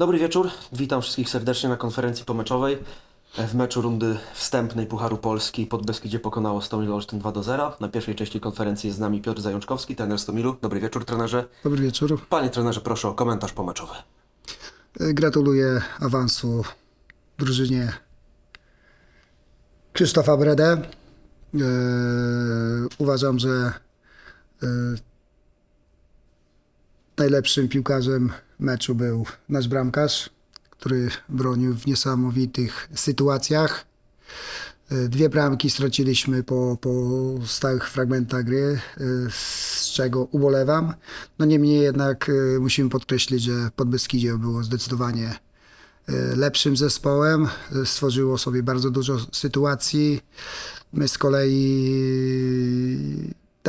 Dobry wieczór, witam wszystkich serdecznie na konferencji pomeczowej. W meczu rundy wstępnej Pucharu Polski pod Beskidzie pokonało Stomil Olsztyn 2 do 0. Na pierwszej części konferencji jest z nami Piotr Zajączkowski, trener Stomilu. Dobry wieczór trenerze. Dobry wieczór. Panie trenerze, proszę o komentarz pomeczowy. E, Gratuluję awansu drużynie Krzysztofa Bredę. E, uważam, że e, najlepszym piłkarzem meczu był nasz bramkarz, który bronił w niesamowitych sytuacjach. E, Dwie bramki straciliśmy po, po stałych fragmentach gry, e, z czego ubolewam. No niemniej jednak e, musimy podkreślić, że Podbeskidzie było zdecydowanie lepszym zespołem. Stworzyło sobie bardzo dużo sytuacji. My z kolei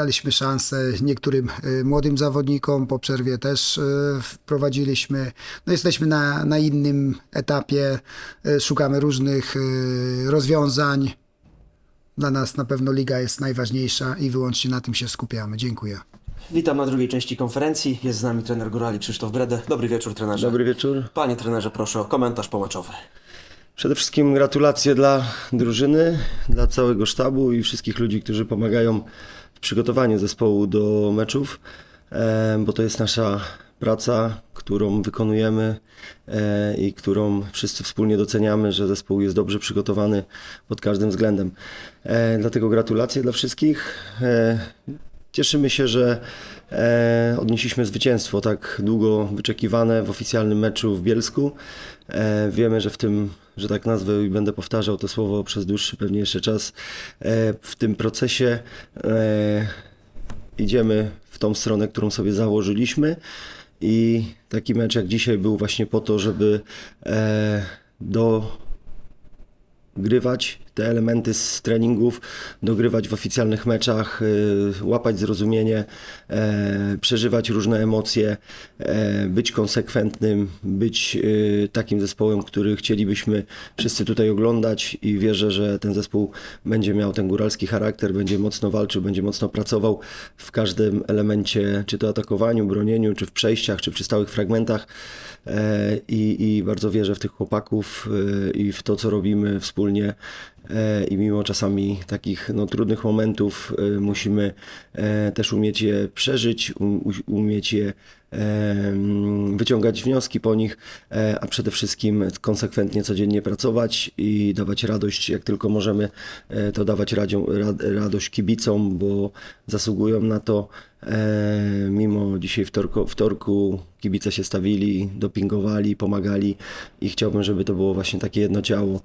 daliśmy szansę niektórym e, młodym zawodnikom. Po przerwie też e, wprowadziliśmy. No jesteśmy na, na innym etapie. E, Szukamy różnych rozwiązań. Dla nas na pewno liga jest najważniejsza i wyłącznie na tym się skupiamy. Dziękuję. Witam na drugiej części konferencji. Jest z nami trener Górali Krzysztof Brede. Dobry wieczór trenerze. Dobry wieczór. Panie trenerze, proszę o komentarz pomeczowy. Przede wszystkim gratulacje dla drużyny, dla całego sztabu i wszystkich ludzi, którzy pomagają w przygotowaniu zespołu do meczów, e, bo to jest nasza praca, którą wykonujemy e, i którą wszyscy wspólnie doceniamy, że zespół jest dobrze przygotowany pod każdym względem. E, Dlatego gratulacje dla wszystkich. Cieszymy się, że e, odnieśliśmy zwycięstwo tak długo wyczekiwane w oficjalnym meczu w Bielsku. E, wiemy, że w tym, że tak nazwę i będę powtarzał to słowo przez dłuższy pewnie jeszcze czas, e, w tym procesie e, idziemy w tą stronę, którą sobie założyliśmy i taki mecz jak dzisiaj był właśnie po to, żeby e, do grywać te elementy z treningów, dogrywać w oficjalnych meczach, y, łapać zrozumienie, e, przeżywać różne emocje, e, być konsekwentnym, być y, takim zespołem, który chcielibyśmy wszyscy tutaj oglądać i wierzę, że ten zespół będzie miał ten góralski charakter, będzie mocno walczył, będzie mocno pracował w każdym elemencie, czy to atakowaniu, bronieniu, czy w przejściach, czy przy stałych fragmentach. E, I, I bardzo wierzę w tych chłopaków e, i w to, co robimy wspólnie. E, I mimo czasami takich no, trudnych momentów e, musimy e, też umieć je przeżyć, umieć je mm, wyciągać wnioski po nich, a przede wszystkim konsekwentnie codziennie pracować i dawać radość, jak tylko możemy, to dawać radość kibicom, bo zasługują na to. Mimo dzisiaj wtorku, wtorku kibice się stawili, dopingowali, pomagali i chciałbym, żeby to było właśnie takie jedno ciało.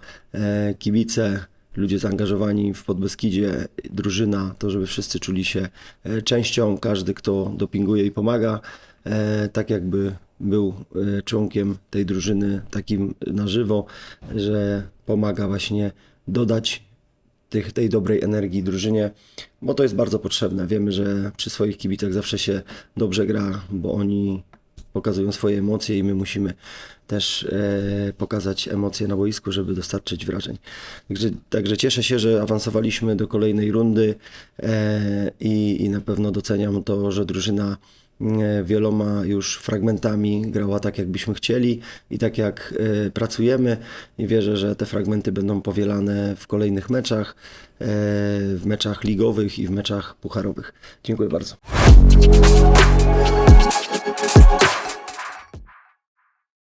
Kibice, ludzie zaangażowani w Podbeskidzie, drużyna, to żeby wszyscy czuli się e, częścią, każdy kto dopinguje i pomaga, e, tak jakby był e, członkiem tej drużyny takim na żywo, że pomaga właśnie dodać tych, tej dobrej energii drużynie, bo to jest bardzo potrzebne. Wiemy, że przy swoich kibicach zawsze się dobrze gra, bo oni pokazują swoje emocje i my musimy też e, pokazać emocje na boisku, żeby dostarczyć wrażeń. Także, także cieszę się, że awansowaliśmy do kolejnej rundy e, i, i na pewno doceniam to, że drużyna e, wieloma już fragmentami grała tak, jakbyśmy chcieli i tak jak e, pracujemy i wierzę, że te fragmenty będą powielane w kolejnych meczach, e, w meczach ligowych i w meczach pucharowych. Dziękuję bardzo. thank you